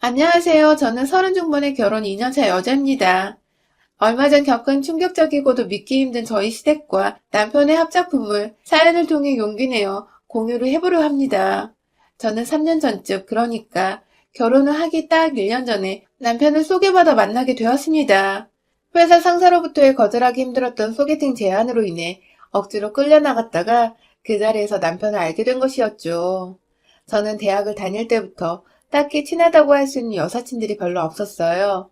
안녕하세요. 저는 서른 중반의 결혼 2년차 여자입니다. 얼마 전 겪은 충격적이고도 믿기 힘든 저희 시댁과 남편의 합작품을 사연을 통해 용기 내어 공유를 해보려 합니다. 저는 3년 전쯤, 그러니까 결혼을 하기 딱 1년 전에 남편을 소개받아 만나게 되었습니다. 회사 상사로부터의 거절하기 힘들었던 소개팅 제안으로 인해 억지로 끌려나갔다가 그 자리에서 남편을 알게 된 것이었죠. 저는 대학을 다닐 때부터 딱히 친하다고 할 수 있는 여사친들이 별로 없었어요.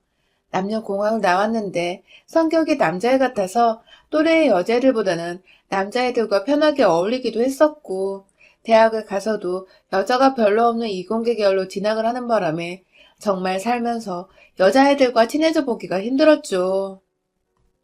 남녀공학을 나왔는데 성격이 남자애 같아서 또래의 여자애들보다는 남자애들과 편하게 어울리기도 했었고, 대학을 가서도 여자가 별로 없는 이공계 계열로 진학을 하는 바람에 정말 살면서 여자애들과 친해져 보기가 힘들었죠.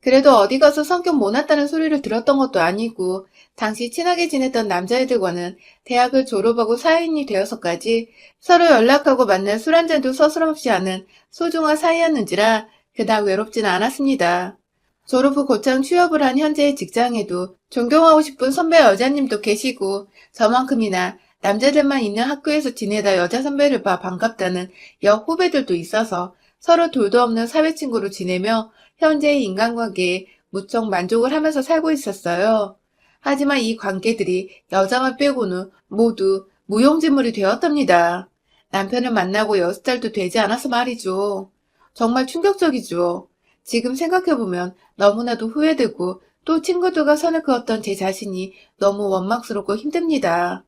그래도 어디 가서 성격 못났다는 소리를 들었던 것도 아니고, 당시 친하게 지냈던 남자애들과는 대학을 졸업하고 사회인이 되어서까지 서로 연락하고 만날 술 한잔도 서스럼없이 하는 소중한 사이였는지라 그닥 외롭지는 않았습니다. 졸업 후 곧장 취업을 한 현재의 직장에도 존경하고 싶은 선배 여자님도 계시고 저만큼이나 남자들만 있는 학교에서 지내다 여자 선배를 봐 반갑다는 여 후배들도 있어서 서로 돌도 없는 사회 친구로 지내며 현재의 인간관계에 무척 만족을 하면서 살고 있었어요. 하지만 이 관계들이 여자만 빼고는 모두 무용지물이 되었답니다. 남편을 만나고 여섯 달도 되지 않아서 말이죠. 정말 충격적이죠. 지금 생각해보면 너무나도 후회되고 또 친구들과 선을 그었던 제 자신이 너무 원망스럽고 힘듭니다.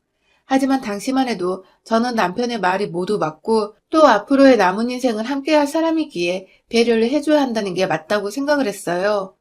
하지만 당시만 해도 저는 남편의 말이 모두 맞고 또 앞으로의 남은 인생을 함께할 사람이기에 배려를 해줘야 한다는 게 맞다고 생각을 했어요.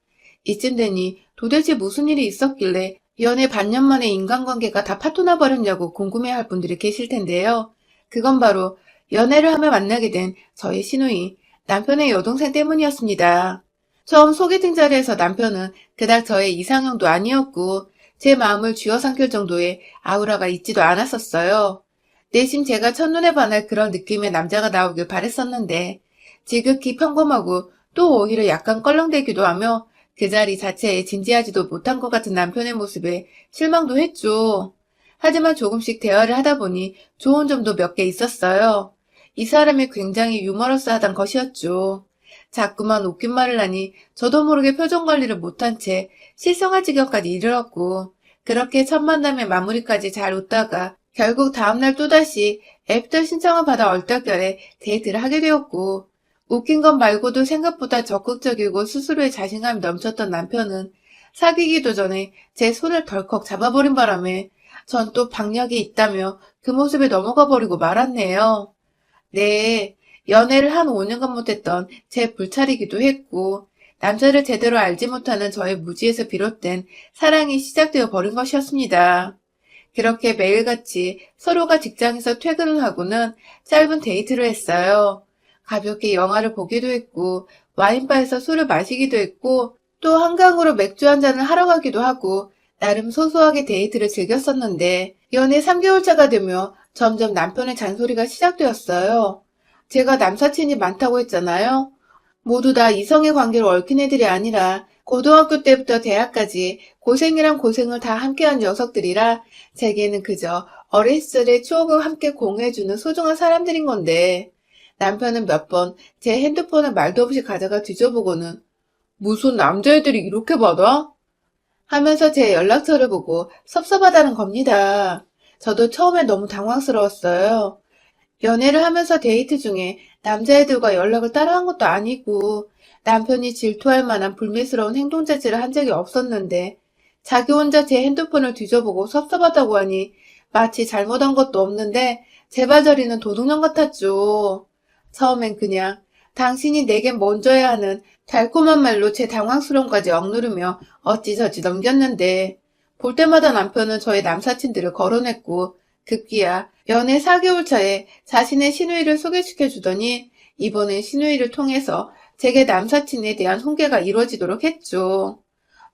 이쯤 되니 도대체 무슨 일이 있었길래 연애 반년 만에 인간관계가 다 파토나 버렸냐고 궁금해할 분들이 계실 텐데요. 그건 바로 연애를 하며 만나게 된 저의 시누이, 남편의 여동생 때문이었습니다. 처음 소개팅 자리에서 남편은 그닥 저의 이상형도 아니었고 제 마음을 쥐어삼킬 정도의 아우라가 있지도 않았었어요. 내심 제가 첫눈에 반할 그런 느낌의 남자가 나오길 바랬었는데 지극히 평범하고 또 오히려 약간 껄렁대기도 하며 그 자리 자체에 진지하지도 못한 것 같은 남편의 모습에 실망도 했죠. 하지만 조금씩 대화를 하다 보니 좋은 점도 몇 개 있었어요. 이 사람이 굉장히 유머러스하단 것이었죠. 자꾸만 웃긴 말을 하니 저도 모르게 표정 관리를 못한 채 실성할 지경까지 이르렀고 그렇게 첫 만남의 마무리까지 잘 웃다가 결국 다음날 또다시 애프터 신청을 받아 얼떨결에 데이트를 하게 되었고 웃긴 것 말고도 생각보다 적극적이고 스스로의 자신감이 넘쳤던 남편은 사귀기도 전에 제 손을 덜컥 잡아버린 바람에 전 또 박력이 있다며 그 모습에 넘어가 버리고 말았네요. 네, 연애를 한 5년간 못했던 제 불찰이기도 했고 남자를 제대로 알지 못하는 저의 무지에서 비롯된 사랑이 시작되어 버린 것이었습니다. 그렇게 매일같이 서로가 직장에서 퇴근을 하고는 짧은 데이트를 했어요. 가볍게 영화를 보기도 했고 와인바에서 술을 마시기도 했고 또 한강으로 맥주 한 잔을 하러 가기도 하고 나름 소소하게 데이트를 즐겼었는데 연애 3개월 차가 되며 점점 남편의 잔소리가 시작되었어요. 제가 남사친이 많다고 했잖아요. 모두 다 이성의 관계로 얽힌 애들이 아니라 고등학교 때부터 대학까지 고생이란 고생을 다 함께한 녀석들이라 제게는 그저 어린 시절의 추억을 함께 공유해주는 소중한 사람들인 건데 남편은 몇 번 제 핸드폰을 말도 없이 가져가 뒤져보고는 무슨 남자애들이 이렇게 받아? 하면서 제 연락처를 보고 섭섭하다는 겁니다. 저도 처음에 너무 당황스러웠어요. 연애를 하면서 데이트 중에 남자애들과 연락을 따라한 것도 아니고 남편이 질투할 만한 불미스러운 행동 자체를 한 적이 없었는데 자기 혼자 제 핸드폰을 뒤져보고 섭섭하다고 하니 마치 잘못한 것도 없는데 제발 저리는 도둑놈 같았죠. 처음엔 그냥 당신이 내겐 먼저야 하는 달콤한 말로 제 당황스러움까지 억누르며 어찌저찌 넘겼는데 볼 때마다 남편은 저의 남사친들을 거론했고 급기야 연애 4개월 차에 자신의 시누이를 소개시켜 주더니 이번엔 시누이를 통해서 제게 남사친에 대한 홍계가 이루어지도록 했죠.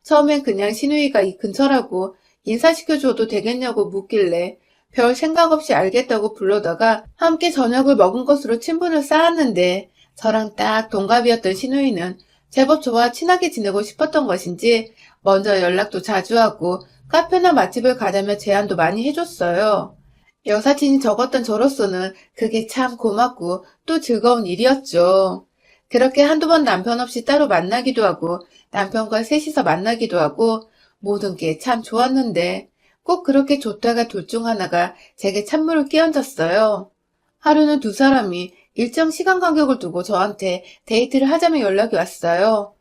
처음엔 그냥 시누이가 이 근처라고 인사시켜줘도 되겠냐고 묻길래 별 생각 없이 알겠다고 불러다가 함께 저녁을 먹은 것으로 친분을 쌓았는데 저랑 딱 동갑이었던 시누이는 제법 저와 친하게 지내고 싶었던 것인지 먼저 연락도 자주 하고 카페나 맛집을 가자며 제안도 많이 해줬어요. 여사친이 적었던 저로서는 그게 참 고맙고 또 즐거운 일이었죠. 그렇게 한두 번 남편 없이 따로 만나기도 하고 남편과 셋이서 만나기도 하고 모든 게 참 좋았는데 꼭 그렇게 좋다가 둘 중 하나가 제게 찬물을 끼얹었어요. 하루는 두 사람이 일정 시간 간격을 두고 저한테 데이트를 하자며 연락이 왔어요.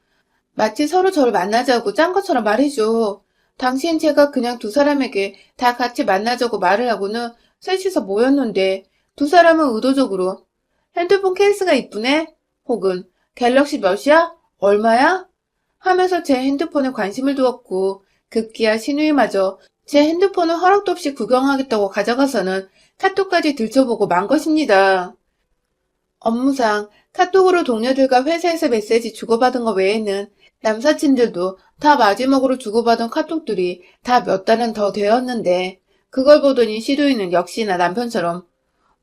마치 서로 저를 만나자고 짠 것처럼 말이죠. 당시엔 제가 그냥 두 사람에게 다 같이 만나자고 말을 하고는 셋이서 모였는데 두 사람은 의도적으로 핸드폰 케이스가 이쁘네? 혹은 갤럭시 몇이야? 얼마야? 하면서 제 핸드폰에 관심을 두었고 급기야 신우이마저 제 핸드폰을 허락도 없이 구경하겠다고 가져가서는 카톡까지 들춰보고 만 것입니다. 업무상 카톡으로 동료들과 회사에서 메시지 주고받은 것 외에는 남사친들도 다 마지막으로 주고받은 카톡들이 다 몇 달은 더 되었는데 그걸 보더니 시도이는 역시나 남편처럼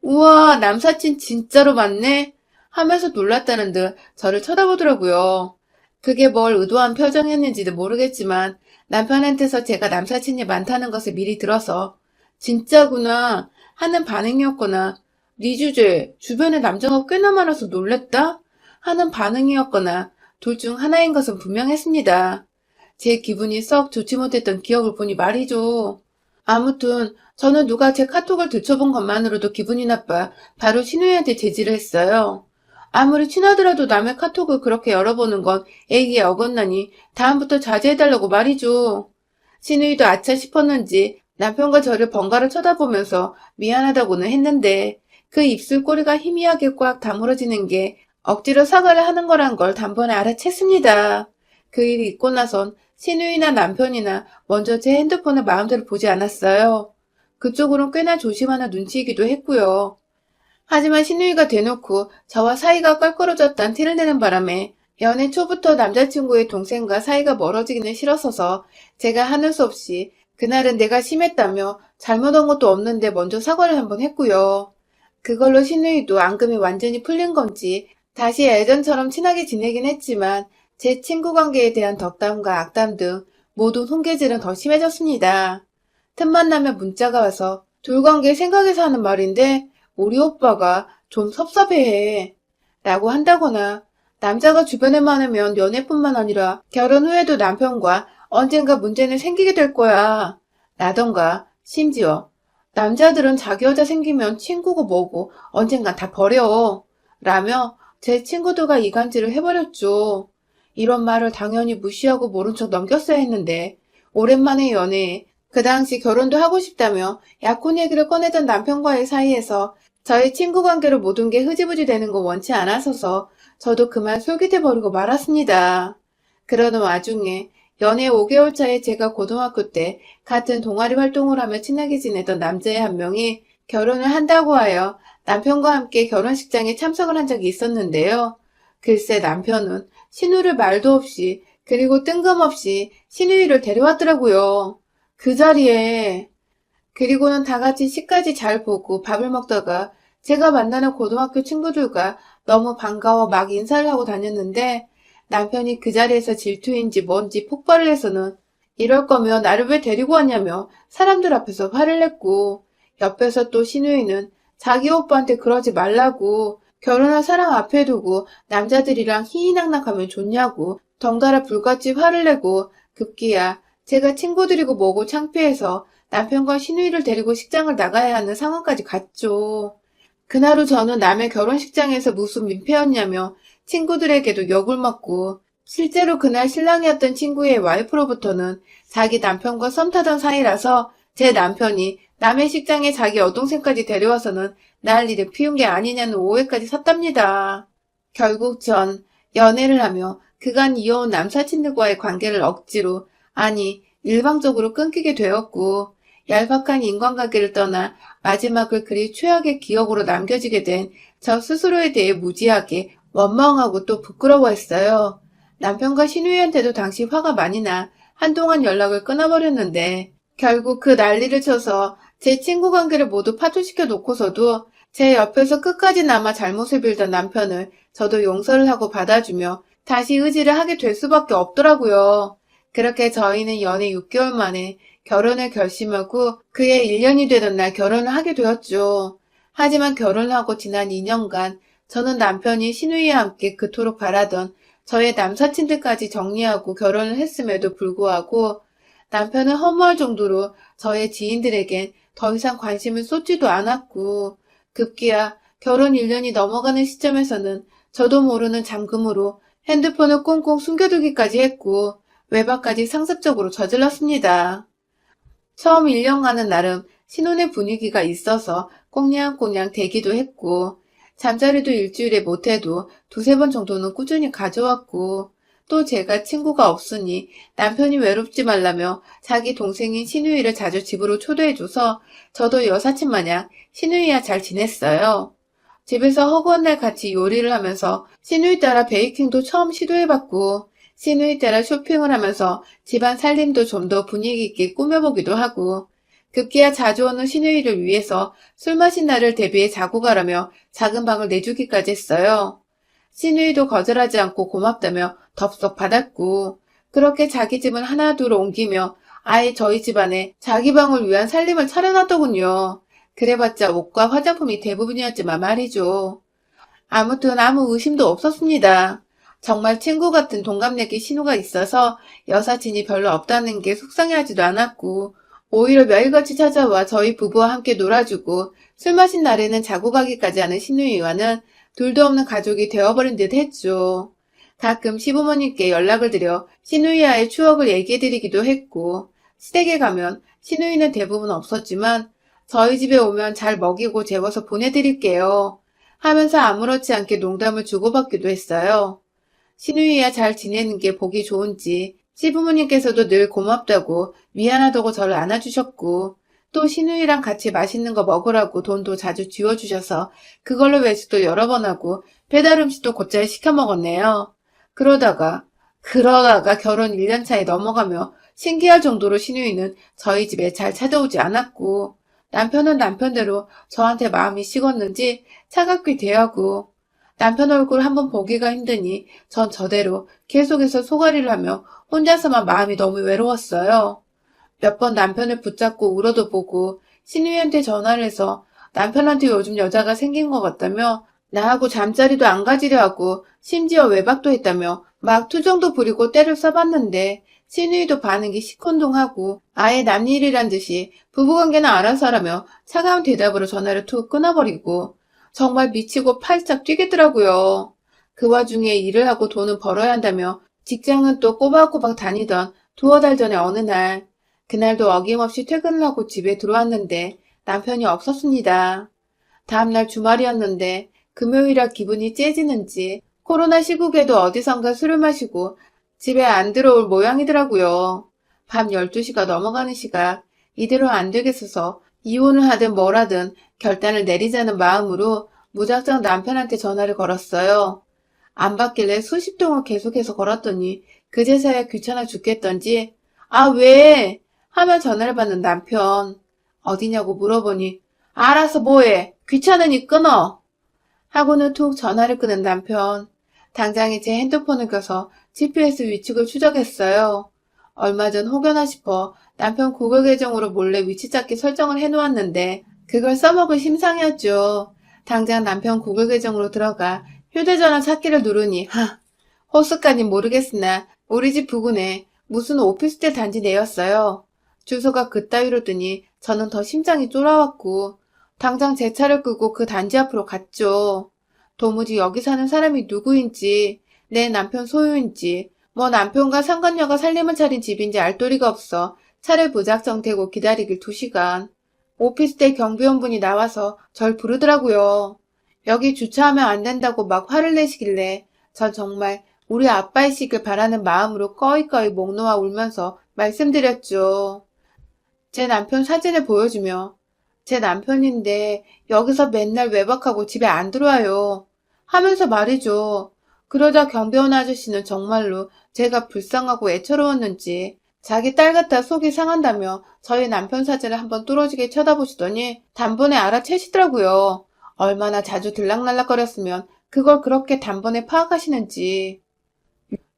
우와 남사친 진짜로 많네 하면서 놀랐다는 듯 저를 쳐다보더라고요. 그게 뭘 의도한 표정이었는지도 모르겠지만 남편한테서 제가 남사친이 많다는 것을 미리 들어서 진짜구나 하는 반응이었거나 네 주제 주변에 남자가 꽤나 많아서 놀랬다 하는 반응이었거나 둘 중 하나인 것은 분명했습니다. 제 기분이 썩 좋지 못했던 기억을 보니 말이죠. 아무튼 저는 누가 제 카톡을 들춰본 것만으로도 기분이 나빠 바로 신우이한테 제지를 했어요. 아무리 친하더라도 남의 카톡을 그렇게 열어보는 건 애기에 어긋나니 다음부터 자제해달라고 말이죠. 신우이도 아차 싶었는지 남편과 저를 번갈아 쳐다보면서 미안하다고는 했는데 그 입술 꼬리가 희미하게 꽉 다물어지는 게 억지로 사과를 하는 거란 걸 단번에 알아챘습니다. 그 일이 있고 나선 신우이나 남편이나 먼저 제 핸드폰을 마음대로 보지 않았어요. 그쪽으론 꽤나 조심하는 눈치이기도 했고요. 하지만 신우이가 대놓고 저와 사이가 껄끄러졌단 티를 내는 바람에 연애 초부터 남자친구의 동생과 사이가 멀어지기는 싫어서서 제가 하는 수 없이 그날은 내가 심했다며 잘못한 것도 없는데 먼저 사과를 한번 했고요. 그걸로 신우이도 앙금이 완전히 풀린 건지 다시 예전처럼 친하게 지내긴 했지만 제 친구 관계에 대한 덕담과 악담 등 모든 훈계질은 더 심해졌습니다. 틈만 나면 문자가 와서 둘 관계 생각해서 하는 말인데 우리 오빠가 좀 섭섭해해 라고 한다거나 남자가 주변에 많으면 연애뿐만 아니라 결혼 후에도 남편과 언젠가 문제는 생기게 될 거야 라던가 심지어 남자들은 자기 여자 생기면 친구고 뭐고 언젠간 다 버려 라며 제 친구들과 이간질을 해버렸죠. 이런 말을 당연히 무시하고 모른 척 넘겼어야 했는데 오랜만에 연애에 그 당시 결혼도 하고 싶다며 약혼 얘기를 꺼내던 남편과의 사이에서 저희 친구 관계로 모든 게 흐지부지 되는 거 원치 않아서서 저도 그만 솔깃해버리고 말았습니다. 그러는 와중에 연애 5개월 차에 제가 고등학교 때 같은 동아리 활동을 하며 친하게 지내던 남자의 한 명이 결혼을 한다고 하여 남편과 함께 결혼식장에 참석을 한 적이 있었는데요. 글쎄 남편은 신우를 말도 없이 그리고 뜬금없이 신우이를 데려왔더라고요. 그 자리에 그리고는 다 같이 시까지 잘 보고 밥을 먹다가 제가 만나는 고등학교 친구들과 너무 반가워 막 인사를 하고 다녔는데 남편이 그 자리에서 질투인지 뭔지 폭발을 해서는 이럴 거면 나를 왜 데리고 왔냐며 사람들 앞에서 화를 냈고 옆에서 또 신우이는 자기 오빠한테 그러지 말라고 결혼할 사람 앞에 두고 남자들이랑 희희낙낙하면 좋냐고 덩달아 불같이 화를 내고 급기야 제가 친구들이고 뭐고 창피해서 남편과 신우이를 데리고 식장을 나가야 하는 상황까지 갔죠. 그날 후 저는 남의 결혼식장에서 무슨 민폐였냐며 친구들에게도 욕을 먹고 실제로 그날 신랑이었던 친구의 와이프로부터는 자기 남편과 썸 타던 사이라서 제 남편이 남의 식장에 자기 여동생까지 데려와서는 난리를 피운 게 아니냐는 오해까지 샀답니다. 결국 전 연애를 하며 그간 이어온 남사친들과의 관계를 억지로 아니 일방적으로 끊기게 되었고 얄팍한 인간관계를 떠나 마지막을 그리 최악의 기억으로 남겨지게 된 저 스스로에 대해 무지하게 원망하고 또 부끄러워했어요. 남편과 신우이한테도 당시 화가 많이 나 한동안 연락을 끊어버렸는데 결국 그 난리를 쳐서 제 친구 관계를 모두 파토시켜 놓고서도 제 옆에서 끝까지 남아 잘못을 빌던 남편을 저도 용서를 하고 받아주며 다시 의지를 하게 될 수밖에 없더라고요. 그렇게 저희는 연애 6개월 만에 결혼을 결심하고 그해 1년이 되던 날 결혼을 하게 되었죠. 하지만 결혼하고 지난 2년간 저는 남편이 신우이와 함께 그토록 바라던 저의 남사친들까지 정리하고 결혼을 했음에도 불구하고 남편은 허무할 정도로 저의 지인들에겐 더 이상 관심을 쏟지도 않았고 급기야 결혼 1년이 넘어가는 시점에서는 저도 모르는 잠금으로 핸드폰을 꽁꽁 숨겨두기까지 했고 외박까지 상습적으로 저질렀습니다. 처음 1년간은 나름 신혼의 분위기가 있어서 꽁냥꽁냥 대기도 했고 잠자리도 일주일에 못해도 두세 번 정도는 꾸준히 가져왔고 또 제가 친구가 없으니 남편이 외롭지 말라며 자기 동생인 신우이를 자주 집으로 초대해줘서 저도 여사친 마냥 신우이와 잘 지냈어요. 집에서 허구한 날 같이 요리를 하면서 신우이 따라 베이킹도 처음 시도해봤고 신우이 따라 쇼핑을 하면서 집안 살림도 좀 더 분위기 있게 꾸며보기도 하고 급기야 자주 오는 신우이를 위해서 술 마신 날을 대비해 자고 가라며 작은 방을 내주기까지 했어요. 신우이도 거절하지 않고 고맙다며 덥석 받았고 그렇게 자기 집은 하나둘 옮기며 아예 저희 집안에 자기 방을 위한 살림을 차려놨더군요. 그래봤자 옷과 화장품이 대부분이었지만 말이죠. 아무튼 아무 의심도 없었습니다. 정말 친구 같은 동갑내기 신우가 있어서 여사친이 별로 없다는 게 속상해하지도 않았고 오히려 매일같이 찾아와 저희 부부와 함께 놀아주고 술 마신 날에는 자고 가기까지 하는 신우이와는 둘도 없는 가족이 되어버린 듯 했죠. 가끔 시부모님께 연락을 드려 신우이와의 추억을 얘기해드리기도 했고 시댁에 가면 신우이는 대부분 없었지만 저희 집에 오면 잘 먹이고 재워서 보내드릴게요. 하면서 아무렇지 않게 농담을 주고받기도 했어요. 신우이와 잘 지내는 게 보기 좋은지 시부모님께서도 늘 고맙다고 미안하다고 저를 안아주셨고 또 신우이랑 같이 맛있는 거 먹으라고 돈도 자주 쥐어주셔서 그걸로 외식도 여러 번 하고 배달 음식도 곧잘 시켜 먹었네요. 그러다가 그러다가 결혼 1년 차에 넘어가며 신기할 정도로 신우이는 저희 집에 잘 찾아오지 않았고 남편은 남편대로 저한테 마음이 식었는지 차갑게 대하고 남편 얼굴 한번 보기가 힘드니 전 저대로 계속해서 소가리를 하며 혼자서만 마음이 너무 외로웠어요. 몇 번 남편을 붙잡고 울어도 보고 신우이한테 전화를 해서 남편한테 요즘 여자가 생긴 것 같다며 나하고 잠자리도 안 가지려 하고 심지어 외박도 했다며 막 투정도 부리고 때를 써봤는데 신우이도 반응이 시큰둥하고 아예 남일이란 듯이 부부관계는 알아서 하라며 차가운 대답으로 전화를 툭 끊어버리고 정말 미치고 팔짝 뛰겠더라고요. 그 와중에 일을 하고 돈은 벌어야 한다며 직장은 또 꼬박꼬박 다니던 두어 달 전에 어느 날 그날도 어김없이 퇴근을 하고 집에 들어왔는데 남편이 없었습니다. 다음날 주말이었는데 금요일이라 기분이 째지는지 코로나 시국에도 어디선가 술을 마시고 집에 안 들어올 모양이더라고요. 밤 12시가 넘어가는 시각 이대로 안 되겠어서 이혼을 하든 뭘 하든 결단을 내리자는 마음으로 무작정 남편한테 전화를 걸었어요. 안 받길래 수십 통을 계속해서 걸었더니 그제서야 귀찮아 죽겠던지 아 왜? 하며 전화를 받는 남편 어디냐고 물어보니 알아서 뭐해 귀찮으니 끊어 하고는 툭 전화를 끊은 남편 당장에 제 핸드폰을 켜서 GPS 위축을 추적했어요. 얼마 전 혹여나 싶어 남편 구글 계정으로 몰래 위치 찾기 설정을 해놓았는데 그걸 써먹을 심상이었죠. 당장 남편 구글 계정으로 들어가 휴대전화 찾기를 누르니 하 호수까지 모르겠으나 우리 집 부근에 무슨 오피스텔 단지 내였어요. 주소가 그따위로 뜨니 저는 더 심장이 쫄아왔고 당장 제 차를 끄고 그 단지 앞으로 갔죠. 도무지 여기 사는 사람이 누구인지 내 남편 소유인지 뭐 남편과 상간녀가 살림을 차린 집인지 알 도리가 없어 차를 무작정 대고 기다리길 두 시간. 오피스텔 경비원분이 나와서 절 부르더라고요. 여기 주차하면 안 된다고 막 화를 내시길래 전 정말 우리 아빠이시길 바라는 마음으로 꺼이꺼이 목 놓아 울면서 말씀드렸죠. 제 남편 사진을 보여주며 제 남편인데 여기서 맨날 외박하고 집에 안 들어와요. 하면서 말이죠. 그러자 경비원 아저씨는 정말로 제가 불쌍하고 애처로웠는지 자기 딸 같아 속이 상한다며 저희 남편 사진을 한번 뚫어지게 쳐다보시더니 단번에 알아채시더라고요. 얼마나 자주 들락날락거렸으면 그걸 그렇게 단번에 파악하시는지.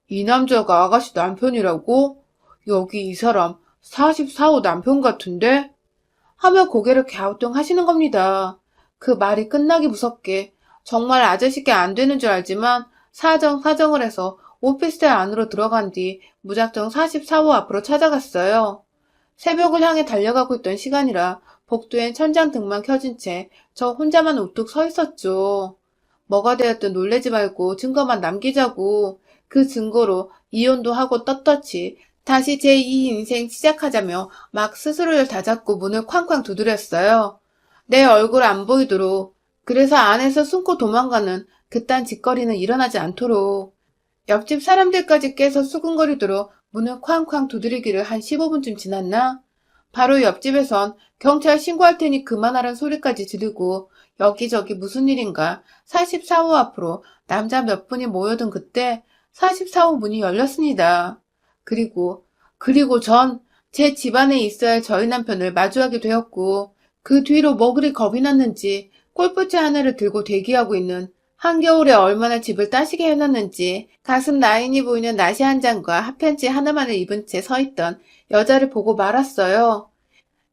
이 남자가 아가씨 남편이라고? 여기 이 사람 44호 남편 같은데? 하며 고개를 갸우뚱 하시는 겁니다. 그 말이 끝나기 무섭게 정말 아저씨께 안 되는 줄 알지만 사정 사정을 해서 오피스텔 안으로 들어간 뒤 무작정 44호 앞으로 찾아갔어요. 새벽을 향해 달려가고 있던 시간이라 복도엔 천장 등만 켜진 채 저 혼자만 우뚝 서 있었죠. 뭐가 되었든 놀래지 말고 증거만 남기자고 그 증거로 이혼도 하고 떳떳이 다시 제2 인생 시작하자며 막 스스로를 다잡고 문을 쾅쾅 두드렸어요. 내 얼굴 안 보이도록 그래서 안에서 숨고 도망가는 그딴 짓거리는 일어나지 않도록 옆집 사람들까지 깨서 수근거리도록 문을 쾅쾅 두드리기를 한 15분쯤 지났나? 바로 옆집에선 경찰 신고할 테니 그만하란 소리까지 지르고 여기저기 무슨 일인가 44호 앞으로 남자 몇 분이 모여든 그때 44호 문이 열렸습니다. 그리고 그리고 전 제 집안에 있어야 할 저희 남편을 마주하게 되었고 그 뒤로 뭐 그리 겁이 났는지 골프채 하나를 들고 대기하고 있는 한겨울에 얼마나 집을 따시게 해놨는지 가슴 라인이 보이는 나시 한 장과 하편지 하나만을 입은 채 서 있던 여자를 보고 말았어요.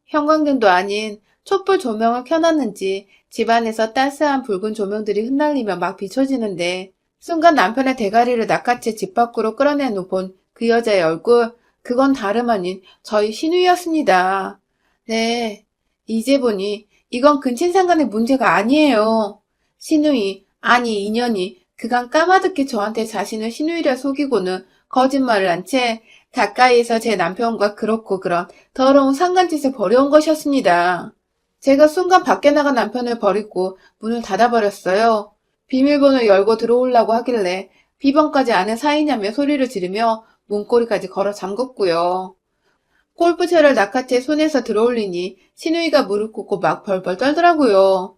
형광등도 아닌 촛불 조명을 켜놨는지 집안에서 따스한 붉은 조명들이 흩날리며 막 비춰지는데 순간 남편의 대가리를 낚아채 집 밖으로 끌어내놓 본 그 여자의 얼굴 그건 다름 아닌 저희 신우이였습니다. 네, 이제 보니 이건 근친상간의 문제가 아니에요. 신우이, 아니 인연이 그간 까마득히 저한테 자신을 신우이라 속이고는 거짓말을 한 채 가까이에서 제 남편과 그렇고 그런 더러운 상간짓을 벌여온 것이었습니다. 제가 순간 밖에 나간 남편을 버리고 문을 닫아버렸어요. 비밀번호 열고 들어오려고 하길래 비번까지 아는 사이냐며 소리를 지르며 문고리까지 걸어 잠궜고요. 골프채를 낚아채 손에서 들어올리니 신우이가 무릎 꿇고 막 벌벌 떨더라고요.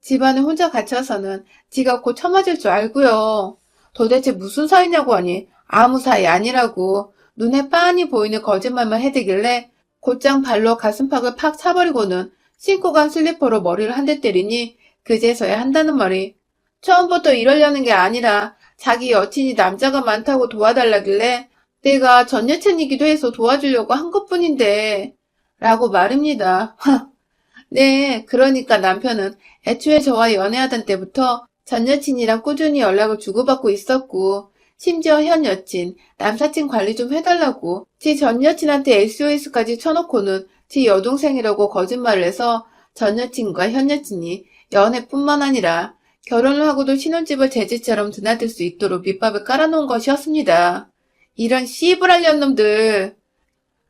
집안에 혼자 갇혀서는 지가 곧 처맞을 줄 알고요. 도대체 무슨 사이냐고 하니 아무 사이 아니라고 눈에 빤히 보이는 거짓말만 해대길래 곧장 발로 가슴팍을 팍 차버리고는 신고 간 슬리퍼로 머리를 한 대 때리니 그제서야 한다는 말이 처음부터 이러려는 게 아니라 자기 여친이 남자가 많다고 도와달라길래 내가 전 여친이기도 해서 도와주려고 한 것뿐인데 라고 말입니다. 네, 그러니까 남편은 애초에 저와 연애하던 때부터 전 여친이랑 꾸준히 연락을 주고받고 있었고 심지어 현 여친, 남사친 관리 좀 해달라고 지 전 여친한테 SOS까지 쳐놓고는 지 여동생이라고 거짓말을 해서 전 여친과 현 여친이 연애뿐만 아니라 결혼을 하고도 신혼집을 제 집처럼 드나들 수 있도록 밑밥을 깔아놓은 것이었습니다. 이런 씨부랄년 놈들.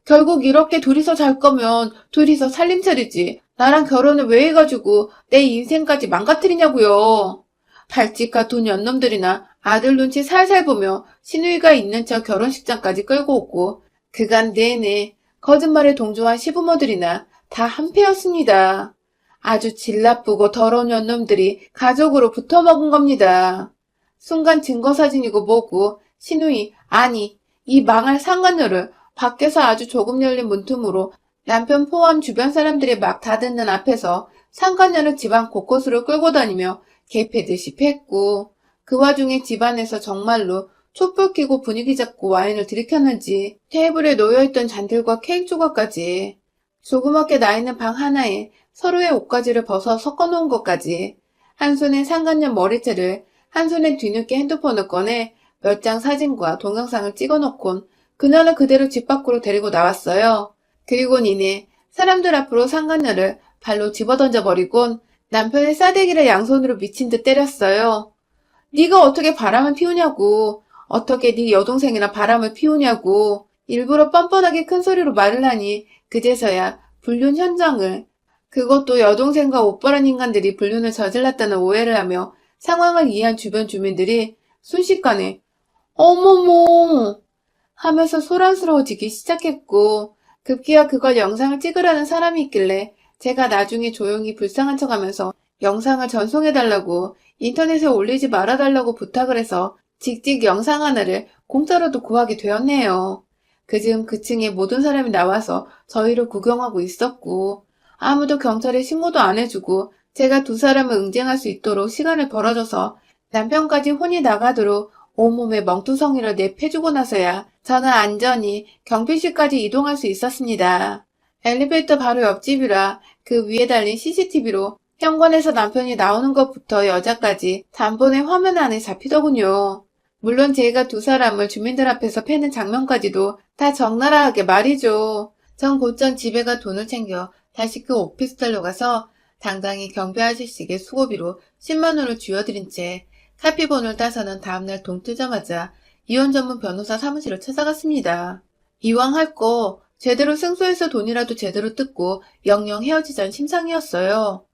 결국 이렇게 둘이서 잘 거면 둘이서 살림 차리지. 나랑 결혼을 왜 해가지고 내 인생까지 망가뜨리냐고요. 발찌카 돈 연놈들이나 아들 눈치 살살 보며 신우이가 있는 척 결혼식장까지 끌고 오고 그간 내내 거짓말에 동조한 시부모들이나 다 한패였습니다. 아주 질 나쁘고 더러운 연놈들이 가족으로 붙어먹은 겁니다. 순간 증거사진이고 뭐고 신우이 아니 이 망할 상간녀를 밖에서 아주 조금 열린 문틈으로 남편 포함 주변 사람들이 막 다듣는 앞에서 상간녀를 집안 곳곳으로 끌고 다니며 개패듯이 팼고 그 와중에 집안에서 정말로 촛불 켜고 분위기 잡고 와인을 들이켰는지 테이블에 놓여있던 잔들과 케이크 조각까지 조그맣게 나있는 방 하나에 서로의 옷가지를 벗어 섞어놓은 것까지 한 손에 상간녀 머리채를 한 손에 뒤늦게 핸드폰을 꺼내 몇 장 사진과 동영상을 찍어놓곤 그녀를 그대로 집 밖으로 데리고 나왔어요. 그리고 니네 사람들 앞으로 상간녀를 발로 집어던져 버리곤 남편의 싸대기를 양손으로 미친 듯 때렸어요. 네가 어떻게 바람을 피우냐고 어떻게 네 여동생이나 바람을 피우냐고 일부러 뻔뻔하게 큰 소리로 말을 하니 그제서야 불륜 현장을 그것도 여동생과 오빠란 인간들이 불륜을 저질렀다는 오해를 하며 상황을 이해한 주변 주민들이 순식간에 어머머 하면서 소란스러워지기 시작했고 급기야 그걸 영상을 찍으라는 사람이 있길래 제가 나중에 조용히 불쌍한 척하면서 영상을 전송해달라고 인터넷에 올리지 말아달라고 부탁을 해서 직직 영상 하나를 공짜로도 구하게 되었네요. 그즈음 그 층에 모든 사람이 나와서 저희를 구경하고 있었고 아무도 경찰에 신고도 안 해주고 제가 두 사람을 응징할 수 있도록 시간을 벌어줘서 남편까지 혼이 나가도록 온몸에 멍투성이를 내패주고 나서야 저는 안전히 경비실까지 이동할 수 있었습니다. 엘리베이터 바로 옆집이라 그 위에 달린 CCTV로 현관에서 남편이 나오는 것부터 여자까지 단번에 화면 안에 잡히더군요. 물론 제가 두 사람을 주민들 앞에서 패는 장면까지도 다 적나라하게 말이죠. 전 곧전 집에 가 돈을 챙겨 다시 그 오피스텔로 가서 당당히 경비 아저씨에게 수고비로 10만 원을 쥐어드린 채 카피본을 따서는 다음날 동 뜨자마자 이혼 전문 변호사 사무실을 찾아갔습니다. 이왕 할 거 제대로 승소해서 돈이라도 제대로 뜯고 영영 헤어지자는 심상이었어요.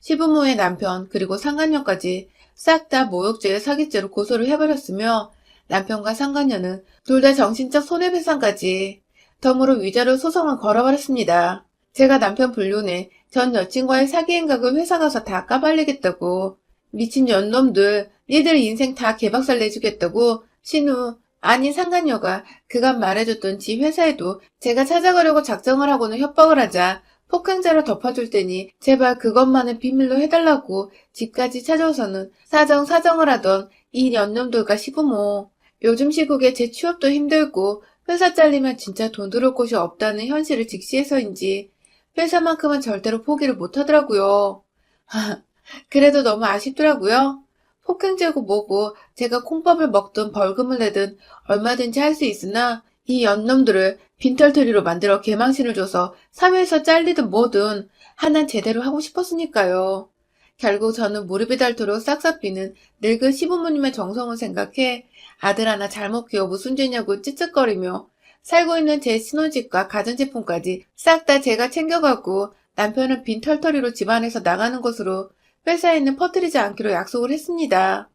시부모의 남편 그리고 상간녀까지 싹 다 모욕죄 사기죄로 고소를 해버렸으며 남편과 상간녀는 둘 다 정신적 손해배상까지 덤으로 위자료 소송을 걸어버렸습니다. 제가 남편 불륜에 전 여친과의 사기 행각을 회사 가서 다 까발리겠다고 미친 연놈들. 니들 인생 다 개박살 내주겠다고. 신우 아니 상간녀가 그간 말해줬던 지 회사에도 제가 찾아가려고 작정을 하고는 협박을 하자. 폭행자로 덮어줄 테니 제발 그것만은 비밀로 해달라고 집까지 찾아오서는 사정 사정을 하던 이 연놈들과 시부모. 요즘 시국에 제 취업도 힘들고 회사 잘리면 진짜 돈 들을 곳이 없다는 현실을 직시해서인지. 회사만큼은 절대로 포기를 못하더라고요. 그래도 너무 아쉽더라고요. 폭행죄고 뭐고 제가 콩밥을 먹든 벌금을 내든 얼마든지 할 수 있으나 이 연놈들을 빈털터리로 만들어 개망신을 줘서 사회에서 잘리든 뭐든 하나 제대로 하고 싶었으니까요. 결국 저는 무릎이 닳도록 싹싹 비는 늙은 시부모님의 정성을 생각해 아들 하나 잘못 키워 무슨 죄냐고 찌쩍거리며 살고 있는 제 신혼집과 가전제품까지 싹 다 제가 챙겨가고 남편은 빈털터리로 집안에서 나가는 것으로 회사에는 퍼뜨리지 않기로 약속을 했습니다.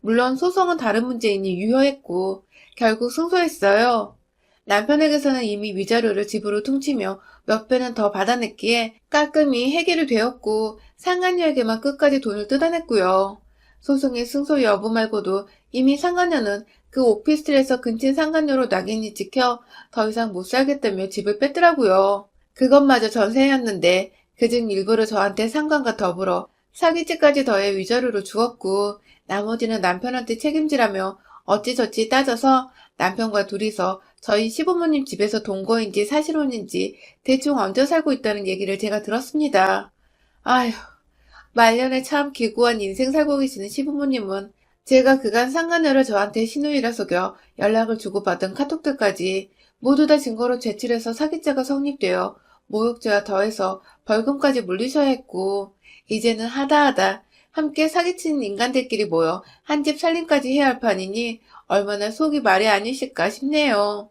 물론 소송은 다른 문제이니 유효했고 결국 승소했어요. 남편에게서는 이미 위자료를 집으로 퉁치며 몇 배는 더 받아냈기에 깔끔히 해결이 되었고 상간녀에게만 끝까지 돈을 뜯어냈고요. 소송의 승소 여부 말고도 이미 상간녀는 그 오피스텔에서 근친 상간녀로 낙인이 찍혀 더 이상 못 살겠다며 집을 뺐더라고요. 그것마저 전세였는데 그중 일부를 저한테 상관과 더불어 사기죄까지 더해 위자료로 주었고 나머지는 남편한테 책임지라며 어찌저찌 따져서 남편과 둘이서 저희 시부모님 집에서 동거인지 사실혼인지 대충 얹어 살고 있다는 얘기를 제가 들었습니다. 아휴, 말년에 참 기구한 인생 살고 계시는 시부모님은 제가 그간 상간녀를 저한테 신우이라 속여 연락을 주고받은 카톡들까지 모두 다 증거로 제출해서 사기죄가 성립되어 모욕죄와 더해서 벌금까지 물리셔야 했고 이제는 하다하다 함께 사기치는 인간들끼리 모여 한 집 살림까지 해야 할 판이니 얼마나 속이 말이 아니실까 싶네요.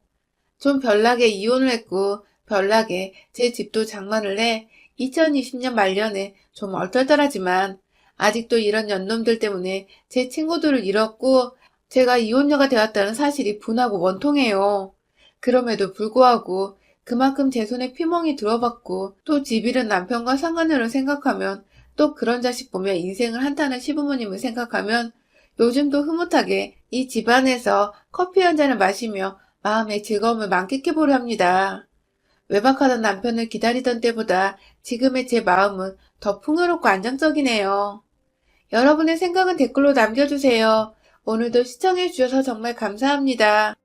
좀 별나게 이혼을 했고 별나게 제 집도 장만을 해 2020년 말년에 좀 얼떨떨하지만 아직도 이런 연놈들 때문에 제 친구들을 잃었고 제가 이혼녀가 되었다는 사실이 분하고 원통해요. 그럼에도 불구하고 그만큼 제 손에 피멍이 들어봤고 또 집 잃은 남편과 상간녀를 생각하면 또 그런 자식 보며 인생을 한타는 시부모님을 생각하면 요즘도 흐뭇하게 이 집안에서 커피 한 잔을 마시며 마음의 즐거움을 만끽해보려 합니다. 외박하던 남편을 기다리던 때보다 지금의 제 마음은 더 풍요롭고 안정적이네요. 여러분의 생각은 댓글로 남겨주세요. 오늘도 시청해주셔서 정말 감사합니다.